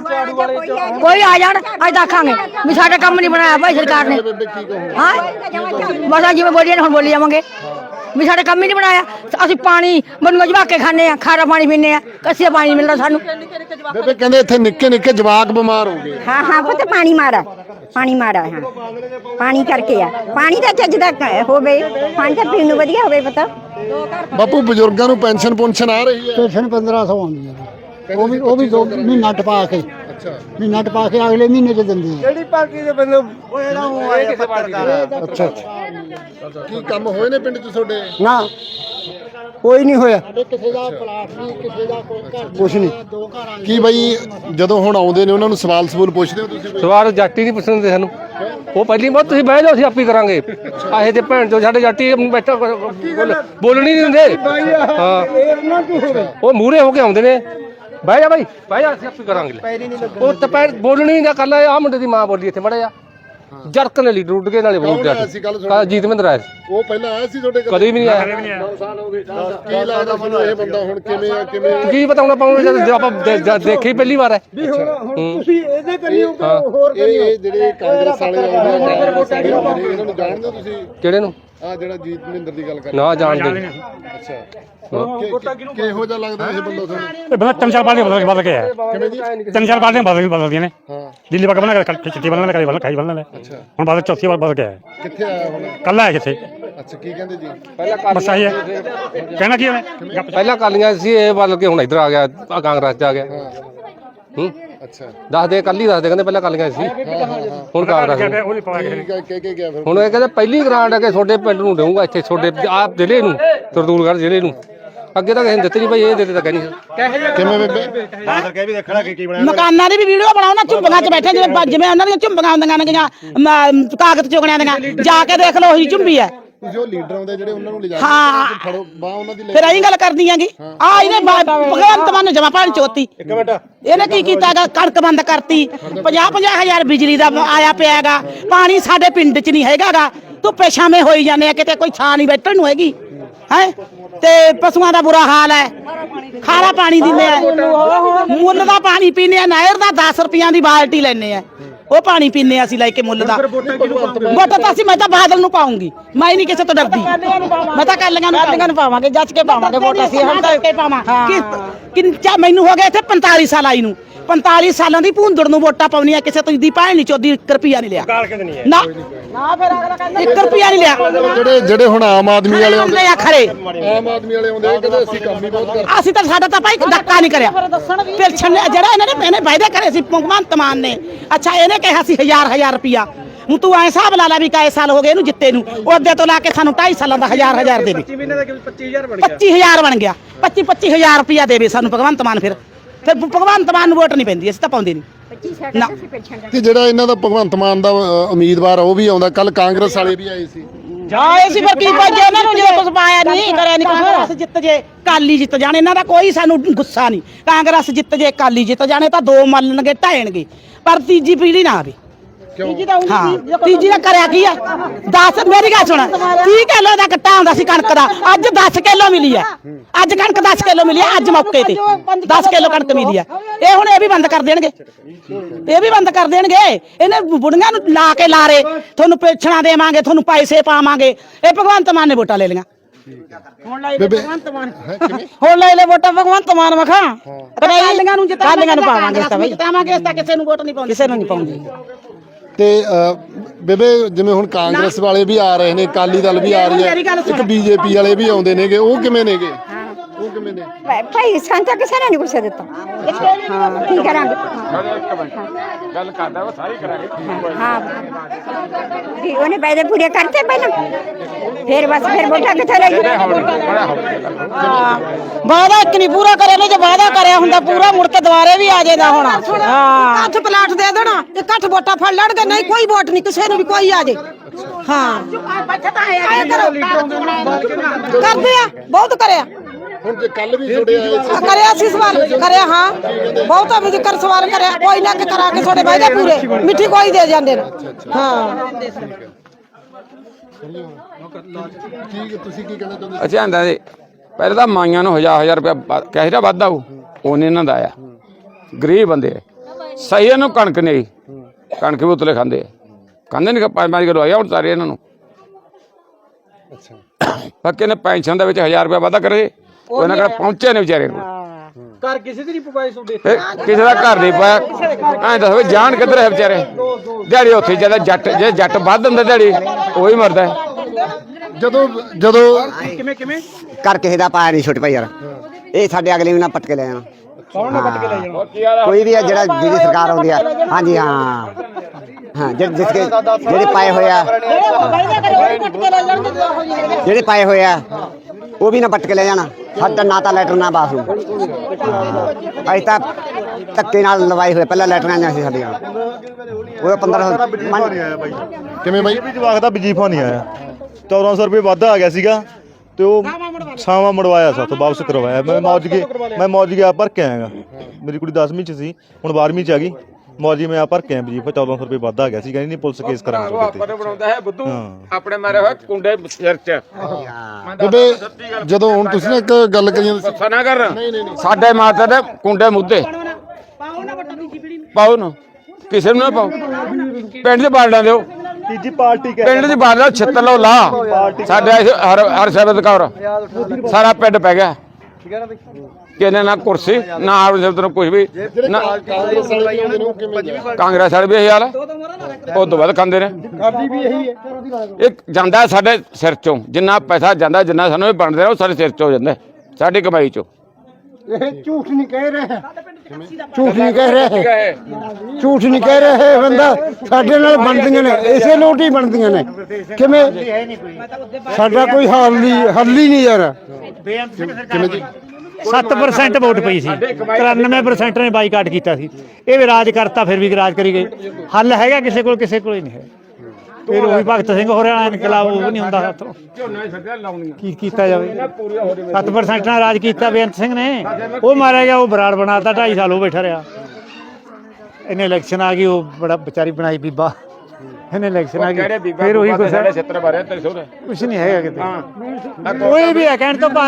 ਕੋਈ ਆ ਜਾਣ ਅੱਜ ਤਾਂ ਆਖਾਂਗੇ ਵੀ ਸਾਡਾ ਕੰਮ ਨਹੀਂ ਬਣਾਇਆ ਭਾਈ ਸਰਕਾਰ ਨੇ। ਹਾਂ? ਬਸ ਜਿਵੇਂ ਬੋਲੀਏ ਨਾ ਹੁਣ ਬੋਲੀ ਜਾਵਾਂਗੇ। ਵੀ ਸਾਡਾ ਕੰਮ ਹੀ ਨਹੀਂ ਬਣਾਇਆ। ਅਸੀਂ ਪਾਣੀ ਬੰਨੂ ਜਵਾ ਕੇ ਖਾਂਦੇ ਆ ਖਾਰਾ ਪਾਣੀ ਪੀਂਦੇ ਆ ਕੱਸੀਆ ਪਾਣੀ ਮਿਲਦਾ ਸਾਨੂੰ।
ਬੇਬੇ ਕਹਿੰਦੇ ਇੱਥੇ ਨਿੱਕੇ ਨਿੱਕੇ ਜਵਾਕ ਬਿਮਾਰ ਹੋ ਗਏ।
ਹਾਂ ਹਾਂ ਪੁੱਤ ਪਾਣੀ ਮਾਰਾ ਪਾਣੀ ਮਾਰਾ ਹਾਂ। ਪਾਣੀ ਕਰਕੇ ਆ। ਪਾਣੀ ਦਾ ਚੱਜ ਦਾ ਕ- ਹੋਵੇ ਪਾਣੀ ਤਾਂ ਪੀਣ ਨੂੰ ਵਧੀਆ ਹੋਵੇ ਪਤਾ।
ਬਾਪੂ ਬਜ਼ੁਰਗਾਂ ਨੂੰ ਪੈਨਸ਼ਨ ਪੁਨਸ਼ਨ ਆ ਰਹੀ ਹੈ?
ਪੈਨਸ਼ਨ 1500 ਆਉਂਦੀ ਹੈ ਉਹ ਵੀ ਉਹ ਵੀ ਦੋ ਮਹੀਨਾ ਟਪਾ ਕੇ।
ਅੱਛਾ।
ਮਹੀਨਾ ਟਪਾ ਕੇ ਅਗਲੇ ਮਹੀਨੇ ਚ ਦਿੰਦੀ ਹੈ
ਅੱਛਾ ਅੱਛਾ। ਕੀ ਕੰਮ ਹੋਏ ਨੇ ਪਿੰਡ 'ਚ ਤੁਹਾਡੇ?
ਨਾ। ਕੋਈ ਨਹੀਂ ਹੋਇਆ। ਕਿਸੇ ਦਾ ਪਲਾਟ ਨਹੀਂ ਕਿਸੇ ਦਾ ਕੋਈ ਘਰ ਕੁਛ ਨਹੀਂ। ਦੋ ਘਰ
ਕੀ ਬਈ ਜਦੋਂ ਹੁਣ ਆਉਂਦੇ ਨੇ ਉਹਨਾਂ ਨੂੰ ਸਵਾਲ ਸਵਾਲ ਪੁੱਛਦੇ ਹੋ ਤੁਸੀਂ ਕੋਈ?
ਸਵਾਰ ਜਾਟੀ ਨਹੀਂ ਪੁੱਛਦੇ ਸਾਨੂੰ। ਉਹ ਪਹਿਲੀ ਬਹੁਤ ਤੁਸੀਂ ਬਹਿ ਜਾਓ ਅਸੀਂ ਆਪੇ ਕਰਾਂਗੇ। ਆਹੇ ਤੇ ਭੈਣ ਚੋ ਸਾਡੇ ਜਾਟੀ ਬੈਠਾ ਬੋਲ- ਬੋਲਣ ਹੀ ਨਹੀਂ ਦਿੰਦੇ। ਹਾਂ। ਉਹ ਮੂਰੇ ਹੋ ਕੇ ਆਉਂਦੇ ਨੇ। ਬਹਿ ਜਾ ਬਾਈ ਬਹਿ ਜਾ। ਅਸੀਂ ਆਪੇ ਕਰਾਂਗੇ ਉਹ ਤਾਂ ਪੈਰ ਬੋਲਣੀ ਨਹੀਂ ਕੱਲ ਆ ਮੁੰਡੇ ਦੀ ਮਾਂ ਬੋਲੀ ਇੱਥੇ ਮੜਿਆ। ਜਰਕ ਨੇ ਲੀਡਰ ਉੱਡ ਕੇ ਨਾਲੇ ਬੋਲ
ਆਇਆ ਸੀ ਕੱਲ੍ਹ
ਗਿਆ ਜੀਤ ਮਹਿੰਦਰ ਆਇਆ ਸੀ।
ਉਹ ਪਹਿਲਾਂ ਆਇਆ ਸੀ ਤੁਹਾਡੇ
ਕਦੇ ਵੀ ਨਹੀਂ ਆਇਆ।
ਕੀ ਲੱਗਦਾ ਮੈਨੂੰ ਇਹ ਬੰਦਾ ਹੁਣ ਕਿਵੇਂ ਆ ਕਿਵੇਂ
ਕੀ ਬਤਾਉਣਾ ਪਾਉਂਗੇ ਜਦ ਆਪਾਂ ਦੇ- ਜਦ ਦੇਖੀ ਪਹਿਲੀ। ਵਾਰ ਹੈ।
ਤੁਸੀਂ ਇਹਦੇ ਕਰੀ ਹੋਰ
ਇਹ ਇਹ ਜਿਹੜੇ ਕਾਂਗਰਸ ਵਾਲੇ ਆਉਂਦੇ ਆ ਕਾਂਗਰਸ ਵਾਲੇ ਆਉਂਦੇ ਨੇ, ਇਹਨਾਂ ਨੂੰ ਜਾਣਦੇ ਹੋ ਤੁਸੀਂ?
ਕਿਹੜੇ ਨੂੰ?
ਆ ਜਿਹੜਾ ਜੀਤ ਮਹਿੰਦਰ ਦੀ ਗੱਲ ਕਰ
ਨਾ ਜਾਣਦੇ।
ਅੱਛਾ। ਕਿ- ਕਿਹੋ ਜਿਹਾ ਲੱਗਦਾ ਇਹ ਬੰਦਾ ਤੁਹਾਨੂੰ?
ਇਹ ਬੰਦਾ ਤਿੰਨ ਚਾਰ ਪਾਰਟੀਆਂ ਬਦਲ ਬਦਲ ਕੇ ਆਇਆ।
ਕਿਵੇਂ ਜੀ?
ਤਿੰਨ ਚਾਰ ਪਾਰਟੀਆਂ ਬਦਲ ਬਦਲਦੀਆਂ ਨੇ।
ਹਾਂ।
ਦਿੱਲੀ ਪੱਕ ਬਣਾ ਕੇ ਚਿੱਟੀ ਬਦਲਣ ਕਰੀ ਬਦਲ ਖਾਈ ਬਦਲਣ ਹੁਣ ਬਾਅਦ ਚੌਥੀ ਵਾਰ ਬਦਲ ਕੇ ਆਇਆ।
ਕਿੱਥੇ ਆਇਆ ਹੁਣ?
ਕੱਲ ਆਇਆ ਕਿੱਥੇ?
ਅੱਛਾ ਕੀ ਕਹਿੰਦੇ ਜੀ?
ਬਸ ਆਈ ਹੈ। ਕਹਿਣਾ ਕੀ ਉਹਨੇ? ਪਹਿਲਾਂ ਕਾਲੀਆਂ ਸੀ ਇਹ ਬਦਲ ਕੇ ਹੁਣ ਇੱਧਰ ਆ ਗਿਆ ਆ ਕਾਂਗਰਸ ਚ ਆ ਗਿਆ। ਹੂੰ?
ਅੱਛਾ।
ਦੱਸ ਦੇ ਕੱਲ ਹੀ ਦੱਸ ਦੇ ਕਹਿੰਦੇ ਪਹਿਲਾਂ ਕਾਲੀਆਂ ਸੀ। ਹੁਣ ਕਾਂਗਰਸ ਨੂੰ।
ਠੀਕ ਹੈ ਕਹਿ ਕੇ ਗਿਆ ਫਿਰ।
ਹੁਣ ਇਹ ਕਹਿੰਦੇ ਪਹਿਲੀ ਗ੍ਰਾਂਟ ਹੈ ਕਿ ਤੁਹਾਡੇ ਪਿੰਡ ਨੂੰ ਦੇਵਾਂਗਾ ਇੱਥੇ ਤੁਹਾਡੇ ਆਪ ਜ਼ਿਲ੍ਹੇ ਨੂੰ ਤਰਦੂਲਗੜ੍ਹ ਜ਼ਿਲ੍ਹੇ ਨੂੰ। ਅੱਗੇ ਤਾਂ ਕਿਸੇ ਨੇ ਦਿੱਤੇ ਨਹੀਂ ਭਾਈ ਇਹ ਦੇ ਦੇ ਤਾਂ ਕਹਿੰਦੀ
ਕਿਵੇਂ ਬੇਬੇ?
ਬਾਦਲ ਕਹਿ ਵੀ ਦੇਖਣਾ ਕੀ ਕੀ ਬਣਿਆ
ਮਕਾਨਾਂ ਦੀ ਵੀ ਵੀਡੀਓ ਬਣਾਓ ਨਾ ਝੁੰਬੀਆਂ 'ਚ ਬੈਠੇ ਜਿਵੇਂ ਜਿਵੇਂ ਉਹਨਾਂ ਦੀਆਂ ਝੁੰਬੀਆਂ ਹੁੰਦੀਆਂ ਨੇ ਗੀਆਂ, ਮ, ਕਾਗਜ਼ ਚੁਗਣਿਆਂ ਦੀਆਂ। ਜਾ ਕੇ ਦੇਖ ਲਓ ਉਹੀ ਝੁੰਬੀ ਹੈ।
ਤੁਸੀਂ ਉਹ ਲੀਡਰ ਆਉਂਦੇ ਜਿਹੜੇ ਉਹਨਾਂ ਨੂੰ ਲਿਜਾ
ਹਾਂ।
ਕੇ ਫੜੋ ਬਾਹ ਉਹਨਾਂ ਦੀ ਲੈ
ਫਿਰ ਐਂ ਗੱਲ ਕਰਦੀ ਆਂਗੀ। ਆ ਇਹਨੇ ਬ- ਭਗਵੰਤ ਮਾਨ ਨੂੰ ਜਮਾ ਪਾਣ ਚੋਤੀ।
ਇੱਕ ਮਿੰਟ।
ਇਹਨੇ ਕੀ ਕੀਤਾਗਾ ਕਣਕ ਬੰਦ ਕਰਤੀ। 50 50 ਹਜ਼ਾਰ ਬਿਜਲੀ ਦਾ ਆਇਆ ਪਿਆਗਾ ਪਾਣੀ ਸਾਡੇ ਪਿੰਡ 'ਚ ਨਹੀਂ ਹੈਗਾਗਾ ਧੁੱਪੇ ਛਾਵੇਂ ਹੋਈ ਜਾਂਦੇ ਆ ਕਿਤੇ ਕੋਈ ਛਾਂ ਨਹੀਂ ਬੈਠਣ ਨੂੰ ਹੈਗੀ। ਹੈ? ਤੇ ਪਸ਼ੂਆਂ ਦਾ ਬੁਰਾ ਹਾਲ ਹੈ। ਖਾਰਾ ਪਾਣੀ ਦਿੰਦੇ ਆ। ਮੁੱਲ ਦਾ ਪਾਣੀ ਪੀਨੇ ਆ ਨਹਿਰ ਦਾ 10 ਰੁਪਈਆਂ ਦੀ ਬਾਲਟੀ ਲੈਨੇ ਆ। ਉਹ ਪਾਣੀ ਪੀਨੇ ਆ ਅਸੀਂ ਲੈ ਕੇ ਮੁੱਲ ਦਾ। ਵੋਟ ਤਾਂ ਅਸੀਂ ਮੈਂ ਤਾਂ ਬਾਦਲ ਨੂੰ ਪਾਉਂਗੀ। ਮੈਂ ਨਹੀਂ ਕਿਸੇ ਤੋਂ ਡਰਦੀ। ਮੈਂ ਤਾਂ ਕੱਲੀਆਂ ਨੂੰ ਕੱਲੀਆਂ ਨੂੰ ਪਾਵਾਂਗੇ ਜੱਜ ਕੇ ਪਾਵਾਂਗੇ ਵੋਟ ਅਸੀਂ। ਹੁਣ ਤਾਂ ਕੇ ਪਾਵਾਂ। ਕਿੰਚਾ ਮੈਨੂੰ ਹੋ ਗਿਆ ਇੱਥੇ 45 ਸਾਲ ਆਈ ਨੂੰ। 45 ਸਾਲਾਂ ਦੀ ਭੂੰਦੜ ਨੂੰ ਵੋਟਾਂ ਪਾਉਣੀਆਂ ਕਿਸੇ ਤੋਂ ਦੀ ਭੈਣ ਨਹੀਂ ਚੋਦੀ 1 ਰੁਪਿਆ ਨਹੀਂ ਲਿਆ। ਨਾ। ਨਾ ਫਿਰ ਅਗਲਾ ਕਹਿੰਦਾ 1 ਰੁਪਿਆ ਨਹੀਂ ਲਿਆ।
ਜਿਹੜੇ ਜਿਹੜੇ ਹੁਣ ਆਮ ਆਦਮੀ ਵਾਲੇ ਆਉਂਦੇ
ਆ ਖਰੇ।
ਆਮ ਆਦਮੀ ਵਾਲੇ ਆਉਂਦੇ ਕਹਿੰਦੇ ਅਸੀਂ ਕੰਮ ਹੀ ਬਹੁਤ ਕਰਦੇ।
ਅਸੀਂ ਤਾਂ ਸਾਡਾ ਤਾਂ ਭਾਈ ਧੱਕਾ ਨਹੀਂ ਕਰਿਆ। ਪਿਲਛਣ ਜਿਹੜਾ ਇਹਨਾਂ ਨੇ ਇਹਨੇ ਵਾਅਦੇ ਕਰੇ ਸੀ ਭਗਵੰਤ ਮਾਨ ਨੇ। ਅੱਛਾ ਇਹਨੇ ਕਿਹਾ ਸੀ ਹਜ਼ਾਰ ਹਜ਼ਾਰ ਰੁਪਿਆ ਹੁਣ ਤੂੰ ਐ ਹਿਸਾਬ ਲਾ ਲੈ ਵੀ ਕਾਏ ਸਾਲ ਹੋ ਗਏ ਇਹਨੂੰ ਜਿੱਤੇ ਨੂੰ। ਉਹਦੇ ਤੋਂ ਲਾ ਕੇ ਸਾਨੂੰ 2.5 ਸਾਲਾਂ ਦਾ ਹਜ਼ਾਰ ਹਜ਼ਾਰ ਦੇਵੇ।
25 ਮਹੀਨੇ ਦਾ ਕਿ 25000 ਬਣ ਗਿਆ?
25000 ਬਣ ਗਿਆ। 25 25000 ਰੁਪਿਆ ਦੇਵੇ ਸਾਨੂੰ ਭਗਵੰਤ ਮਾਨ ਫਿਰ। ਫਿਰ ਭਗਵੰਤ ਮਾਨ ਨੂੰ ਵੋਟ ਨਹੀਂ ਪੈਂਦੀ ਅਸੀਂ ਤਾਂ ਪਾਉਂਦੇ ਨਹੀਂ। ਨਾ।
ਤੇ ਜਿਹੜਾ ਇਹਨਾਂ ਦਾ ਭਗਵੰਤ ਮਾਨ ਦਾ ਅ, ਉਮੀਦਵਾਰ ਆ, ਉਹ ਵੀ ਆਉਂਦਾ। ਕੱਲ ਕਾਂਗਰਸ ਵਾਲੇ ਵੀ ਆਏ ਸੀ।
ਆਏ ਸੀ ਪਰ ਕੀ ਪਾਜੇ ਉਹਨਾਂ ਨੂੰ ਜੇ ਕੁਝ ਪਾਇਆ ਨਹੀਂ ਕਰਿਆ ਨਹੀਂ ਕਾਂਗਰਸ ਜਿੱਤ ਜੇ ਕਾਲੀ ਜਿੱਤ ਜਾਣ ਇਹਨਾਂ ਦਾ ਕੋਈ ਸਾਨੂੰ ਗੁੱਸਾ ਨਹੀਂ। ਕਾਂਗਰਸ ਜਿੱਤ ਜੇ ਕਾਲੀ ਜਿੱਤ ਜਾਣੇ ਤਾਂ ਦੋ ਮੰਨਣਗੇ ਢਾਣਗੇ ਪਰ ਤੀਜੀ ਪੀੜੀ ਨਾ ਆਵੇ। ਹਾਂ ਤੀਜੀ ਦਾ ਕਰਿਆ ਕੀ ਆ? 10 ਮੇਰੀ ਗੱਲ ਸੁਣ। 30 ਕਿਲੋ ਦਾ ਕੱਟਾ ਹੁੰਦਾ ਸੀ ਕਣਕ ਦਾ। ਅੱਜ 10 ਕਿਲੋ ਮਿਲੀ ਆ। ਅੱਜ ਕਣਕ 10 ਕਿਲੋ ਮਿਲੀ ਆ ਅੱਜ ਮੌਕੇ ਤੇ। 10 ਕਿਲੋ ਕਣਕ ਮਿਲੀ ਆ। ਇਹ ਹੁਣ ਇਹ ਵੀ ਬੰਦ ਕਰ ਦੇਣਗੇ। ਇਹ ਵੀ ਬੰਦ ਕਰ ਦੇਣਗੇ। ਇਹਨੇ ਬੁੜੀਆਂ ਨੂੰ ਲਾ ਕੇ ਲਾਰੇ ਤੁਹਾਨੂੰ ਪੈਨਸ਼ਨਾਂ ਦੇਵਾਂਗੇ ਤੁਹਾਨੂੰ ਪੈਸੇ ਪਾਵਾਂਗੇ। ਇਹ ਭਗਵੰਤ ਮਾਨ ਨੇ ਵੋਟਾਂ ਲੈ ਲਈਆਂ। ਹੁਣ ਲੈ ਹੁਣ ਲੈ ਲੈ ਵੋਟਾਂ ਭਗਵੰਤ ਮਾਨ ਮਖਾ ਕਾਲੀਆਂ ਨੂੰ ਜਿਤਾਵਾਂਗੇ ਨੂੰ ਪਾਵਾਂਗੇ ਇਸ ਤਾਂ ਕਿਸੇ ਨੂੰ ਵੋਟ ਨਹੀਂ ਪਾਉਂਦੇ। ਕਿਸੇ ਨੂੰ ਨਹੀਂ ਪਾਉਂਦੇ।
ਤੇ ਬੇਬੇ ਜਿਵੇਂ ਹੁਣ ਕਾਂਗਰਸ ਵਾਲੇ ਵੀ ਆ ਰਹੇ ਨੇ ਕਾਲੀ ਦਲ ਵੀ ਆ ਰਹੀ ਹੈ। ਇੱਕ ਬੀਜੇਪੀ ਵਾਲੇ ਵੀ ਆਉਂਦੇ ਨੇਗੇ ਉਹ ਕਿਵੇਂ ਨੇਗੇ? ਉਹ ਕਿਵੇਂ ਨੇ
ਭਾਈ ਸਾਨੂੰ ਤਾਂ ਕਿਸੇ ਨੇ ਨਹੀਂ ਕੁਛ ਦਿੱਤਾ ਹਾਂ ਕੀ ਕਰਾਂਗੇ
ਗੱਲ ਕਰਦਾ ਉਹ ਸਾਰੀ ਕਰਾਂਗੇ।
ਹਾਂ। ਵੀ ਉਹਨੇ ਵਾਅਦੇ ਪੂਰੇ ਕਰਤੇ ਪਹਿਲਾਂ। ਫਿਰ ਬਸ ਫਿਰ ਵੋਟਾਂ ਕਿੱਥੇ ਲੈ ਗਏ
ਵਾਦਾ ਇੱਕ ਨਹੀਂ ਪੂਰਾ ਕਰਿਆ ਨੇ ਜੇ ਵਾਦਾ ਕਰਿਆ ਹੁੰਦਾ ਪੂਰਾ ਮੁੜ ਕੇ ਦੁਬਾਰੇ ਵੀ ਆ ਜਾਏਗਾ ਹੁਣ। ਹਾਂ।
ਅੱਠ ਪਲਾਟ ਦੇ ਦੇਣਾ ਇਕੱਠ ਵੋਟਾਂ ਫੜ ਲੈਣਗੇ। ਨਹੀਂ ਕੋਈ ਵੋਟ ਨਹੀਂ ਕਿਸੇ ਨੂੰ ਵੀ ਕੋਈ ਆ ਜੇ। ਹਾਂ। ਆਏ ਕਰੋ। ਕਰਦੇ ਆ ਬਹੁਤ ਕਰਿਆ।
ਹੁਣ ਜੇ ਕੱਲ ਵੀ ਛੋੜੇ ਆਏ ਸੀ
ਆ ਕਰਿਆ ਸੀ ਸਵਾਲ ਕਰਿਆ ਹਾਂ। ਬਹੁਤਾ ਵੀ ਕਰ ਸਵਾਲ ਕਰਿਆ ਕੋਈ ਨਾ ਕਿ ਕਰਾ ਕੇ ਤੁਹਾਡੇ ਵਾਅਦੇ ਪੂਰੇ। ਮਿੱਠੀ ਕੋਈ ਦੇ ਜਾਂਦੇ ਨੇ। ਹਾਂ।
ਠੀਕ ਹੈ, ਤੁਸੀਂ ਕੀ ਕਹਿਣਾ ਚਾਹੁੰਦੇ
ਅੱਛਾ ਆਂਦਾ ਜੀ ਪਹਿਲਾਂ ਤਾਂ ਮਾਈਆਂ ਨੂੰ ਹਜ਼ਾਰ ਹਜ਼ਾਰ ਰੁਪਇਆ ਕਹਿ ਰਿਹਾ ਵਾਧਾ ਉਹ ਉਹਨੇ ਇਹਨਾਂ ਦਾ ਆਇਆ। ਗਰੀਬ ਬੰਦੇ ਆ। ਸਹੀ ਇਹਨੂੰ ਕਣਕ ਨਹੀਂ। ਕਣਕ ਵੀ ਉਤਲੇ ਖਾਂਦੇ ਆ। ਖਾਂਦੇ ਨਹੀਂ ਪੰਜ ਪੰਜ ਕਿਲੋ ਆਇਆ ਹੁਣ ਸਾਰੇ ਇਹਨਾਂ ਨੂੰ।
ਅੱਛਾ।
ਪੱਕੇ ਨੇ ਪੈਨਸ਼ਨ ਦੇ ਵਿੱਚ 1000 ਰੁਪਇਆ ਵਾਧਾ ਕਰੇ। ਉਹ ਇਹਨਾਂ ਕੋਲ ਪਹੁੰਚੇ ਨੇ ਵਿਚਾਰੇ ਨੂੰ
ਘਰ ਕਿਸੇ ਦੀ ਨਹੀਂ ਪਵਾਈ
ਫਿਰ ਕਿਸੇ ਦਾ ਘਰ ਨਹੀਂ ਪਾਇਆ ਐਂ ਦੱਸੋ ਵੀ ਜਾਣ ਕਿੱਧਰ ਹੈ ਵਿਚਾਰੇ? ਦਿਹਾੜੀ ਉੱਥੇ ਜ਼ਿਆਦਾ ਜੱਟ ਜੇ ਜੱਟ ਵੱਧ ਦਿੰਦਾ ਦਿਹਾੜੀ ਉਹੀ ਮਰਦਾ ਹੈ।
ਜਦੋਂ ਜਦੋਂ
ਕਿਵੇਂ ਕਿਵੇਂ?
ਕਰ ਕਿਸੇ ਦਾ ਪਾਇਆ ਨਹੀਂ ਛੋਟੇ ਭਾਈ ਯਾਰ। ਇਹ ਸਾਡੇ ਅਗਲੇ ਵੀ ਨਾ ਪਟਕੇ ਲੈ ਜਾਣਾ।
ਕੌਣ ਨੇ ਲੈ ਜਾਣਾ?
ਕੋਈ ਵੀ ਆ ਜਿਹੜਾ ਜਿਹੜੀ ਸਰਕਾਰ ਆਉਂਦੀ ਆ। ਹਾਂਜੀ ਹਾਂ। ਹਾਂ ਜਿਹੜੇ ਜਿਸ ਕੇ ਜਿਹੜੇ ਪਾਏ ਹੋਏ ਆ। ਜਿਹੜੇ। ਪਾਏ ਹੋਏ ਆ ਉਹ ਵੀ ਨਾ ਪਟਕੇ ਲੈ ਜਾਣਾ। ਸਾਡਾ ਨਾ ਤਾਂ ਲੈਟਰ ਨਾ ਬਾਥਰੂਮ। ਅਸੀਂ ਤਾਂ ਧੱਕੇ ਨਾਲ ਲਵਾਈ ਹੋਏ ਪਹਿਲਾਂ ਲੈਟਰਾਂ ਜਾਂ ਸੀ ਸਾਡੀਆਂ। ਉਹ 15
ਕਿਵੇਂ ਬਾਈ?
ਵੀ ਜਵਾਕ ਦਾ ਵਜੀਫਾ ਨਹੀਂ ਆਇਆ। 1400 ਰੁਪਏ ਵਾਧਾ ਆ ਗਿਆ ਸੀਗਾ ਤੇ ਉਹ ਸਾਵਾ ਮੜਵਾਇਆ ਸਾਥੋਂ ਵਾਪਸ ਕਰਵਾਇਆ। ਮੈਂ ਮੌਜ ਕੇ ਮੈਂ ਮੌਜ ਗਿਆ ਭਰ ਕੇ ਆਇਆਗਾ। ਮੇਰੀ ਕੁੜੀ 10ਵੀਂ ਚ ਸੀ ਹੁਣ 12ਵੀਂ ਚ ਆ ਗਈ। ਮੌਜੀ ਮੈਂ ਆ ਭਰ ਕੇ ਆਇਆ ਵਜੀਫਾ 1400 ਰੁਪਏ ਵਾਧਾ ਆ ਗਿਆ ਸੀ ਕਹਿੰਦੀ ਨਹੀਂ ਪੁਲਿਸ ਕੇਸ ਕਰਾਂਗੇ ਤੁਹਾਡੇ ਤੇ।
ਬਣਾਉਂਦਾ ਹੈ ਬੁੱਧੂ
ਹਾਂ।
ਆਪਣੇ ਮਾਰੇ ਹੋਏ ਕੁੰਡੇ ਸਿਰ 'ਚ।
ਬੇਬੇ ਜਦੋਂ ਹੁਣ ਤੁਸੀਂ ਨਾ ਇੱਕ ਗੱਲ ਕਰੀ ਜਾਂਦੇ ਸੀ
ਗੁੱਸਾ ਨਾ ਕਰ। ਸਾਡੇ ਮਾਤਾ ਦੇ ਕੁੰਡੇ ਮੁੱਦੇ। ਪਾਓ ਨਾ ਕਿਸੇ ਨੂੰ ਨਾ ਪਾਓ। ਪਿੰਡ 'ਚ ਬਾਲਣਾ ਦਿਓ
ਤੀਜੀ ਪਾਰਟੀ
ਪਿੰਡ ਦੀ ਬਾਦਲ ਛਿੱਤਰ ਲੋ। ਲਾ ਸਾਡੇ ਹਰ ਹਰ ਸ਼ਬਦ ਕੌਰ ਸਾਰਾ ਪਿੰਡ ਪੈ ਗਿਆ। ਕਿਨੇ ਨਾ ਕੁਰਸੀ ਨਾ ਹਰ ਸ਼ਬਦ ਨੂੰ ਕੁਝ ਵੀ ਨਾ
ਕਾਂਗਰਸ ਵਾਲੇ ਵੀ ਆਉਂਦੇ ਨੇ ਉਹ ਕਿਵੇਂ ਗਿਆ
ਕਾਂਗਰਸ ਵਾਲੇ ਵੀ ਇਹੀ ਹਾਲ ਹੈ। ਉਹ ਤੋਂ ਵੱਧ ਖਾਂਦੇ ਨੇ।
ਕਰਦੀ ਵੀ ਇਹੀ ਹੈ।
ਇੱਕ ਜਾਂਦਾ ਸਾਡੇ ਸਿਰ ਚੋਂ ਜਿੰਨਾ ਪੈਸਾ ਜਾਂਦਾ ਜਿੰਨਾ ਸਾਨੂੰ ਇਹ ਬਣਦੇ ਨੇ ਉਹ ਸਾਡੇ ਸਿਰ ਚੋਂ ਹੋ ਜਾਂਦਾ ਸਾਡੀ ਕਮਾਈ ਚੋਂ।
ਇਹ ਝੂਠ ਨਹੀਂ ਕਹਿ ਰਹੇ। ਝੂਠ ਨਹੀਂ ਕਹਿ ਰਹੇ ਝੂਠ ਨਹੀਂ ਕਹਿ ਰਹੇ ਇਹ ਬੰਦਾ। ਸਾਡੇ ਨਾਲ ਬਣਦੀਆਂ ਨੇ। ਇਸੇ ਲੋਟ ਹੀ ਬਣਦੀਆਂ ਨੇ। ਕਿਵੇਂ? ਸਾਡਾ ਕੋਈ ਹੱਲ ਨਹੀਂ ਹੱਲ ਹੀ ਨਹੀਂ ਯਾਰ।
ਕਿਵੇਂ ਜੀ?
7% ਵੋਟ ਪਈ ਸੀ। 93% ਨੇ ਬਾਈਕਾਟ ਕੀਤਾ ਸੀ। ਇਹ ਵੀ ਰਾਜ ਕਰਤਾ ਫਿਰ ਵੀ ਰਾਜ ਕਰੀ ਗਏ। ਹੱਲ ਹੈਗਾ ਕਿਸੇ ਕੋਲ ਕਿਸੇ ਕੋਲ ਹੀ ਨਹੀਂ ਹੈ। ਫਿਰ ਉਹੀ ਭਗਤ ਸਿੰਘ ਹੋ ਰਿਹਾ ਇਨਕਲਾਬ ਉਹ ਵੀ ਨਹੀਂ ਹੁੰਦਾ ਹੱਥੋਂ। ਕੀ ਕੀਤਾ ਜਾਵੇ? 7% ਨਾਲ ਰਾਜ ਕੀਤਾ ਬੇਅੰਤ ਸਿੰਘ ਨੇ। ਉਹ ਮਾਰਿਆ ਗਿਆ ਉਹ ਬਰਾੜ ਬਣਾਤਾ 2.5 ਸਾਲ ਉਹ ਬੈਠਾ ਰਿਹਾ। ਇਹਨੇ ਇਲੈਕਸ਼ਨ ਆ ਗਈ ਉਹ ਬੜਾ ਵਿਚਾਰੀ ਬਣਾਈ ਬੀਬਾ। ਇਹਨੇ ਇਲੈਕਸ਼ਨ ਆ ਗਈ। ਫਿਰ ਉਹੀ ਕੁਛ ਹੈ
ਛਿੱਤਰ ਮਾਰਿਆ ਤੇਰੇ ਸੋਹਰੇ।
ਕੁਛ ਨਹੀਂ ਹੈਗਾ ਕਿਤੇ। ਕੋਈ ਵੀ ਹੈ ਕਹਿਣ ਤੋਂ ਬਾਅਦ